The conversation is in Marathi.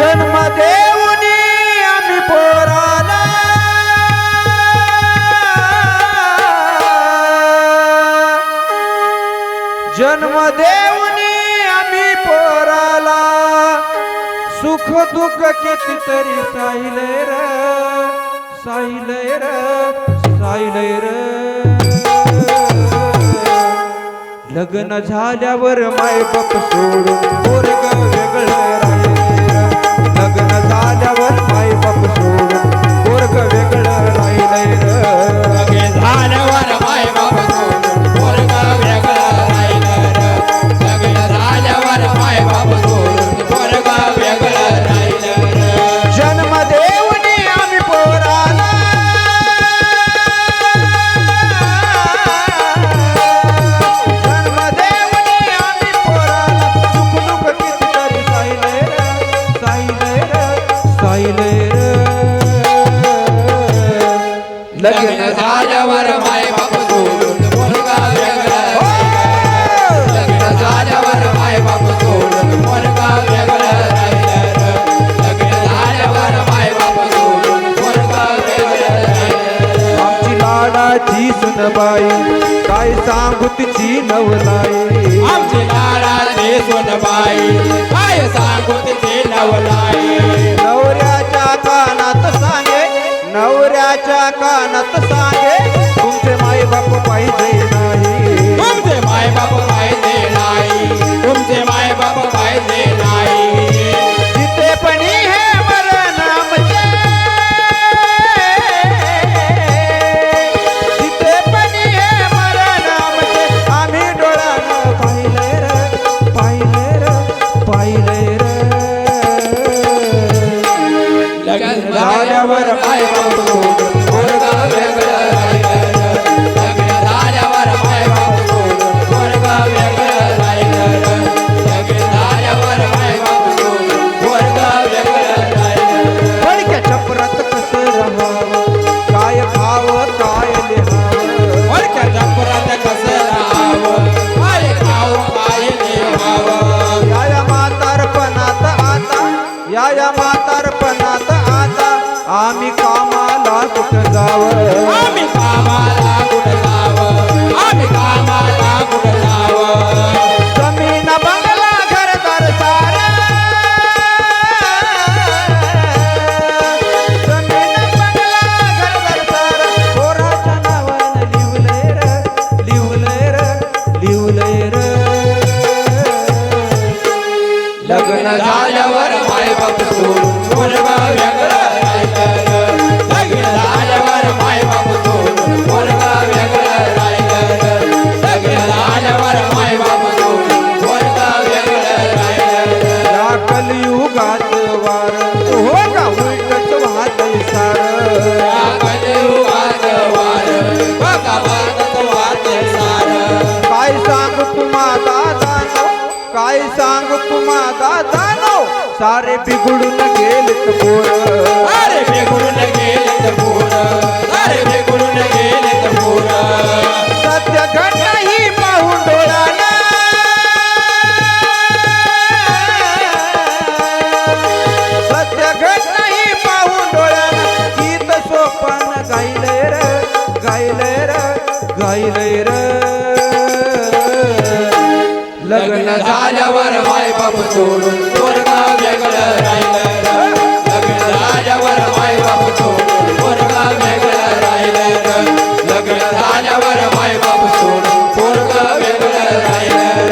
जन्म देऊनी आम्ही पोराला. जन्म देऊनी आम्ही पोराला. सुख दुःख कितीतरी साहिले र साहिले र साहिले र. लग्न झाल्यावर मायबाप सोडून पोरगाव लगीन झाल्यावर माय बाप सोडून मुलगा वेगळा लग्न काय सांगू तिची नवलाई? आमची लाडाची सुनबाई काय सांगू नवलाई? नवऱ्याच्या कानात सांगे. तुमचे माई बाप का दानव सारे बिगुड़ न खेल तो पाप सोडून स्वर्ग वेगळं राहिलं.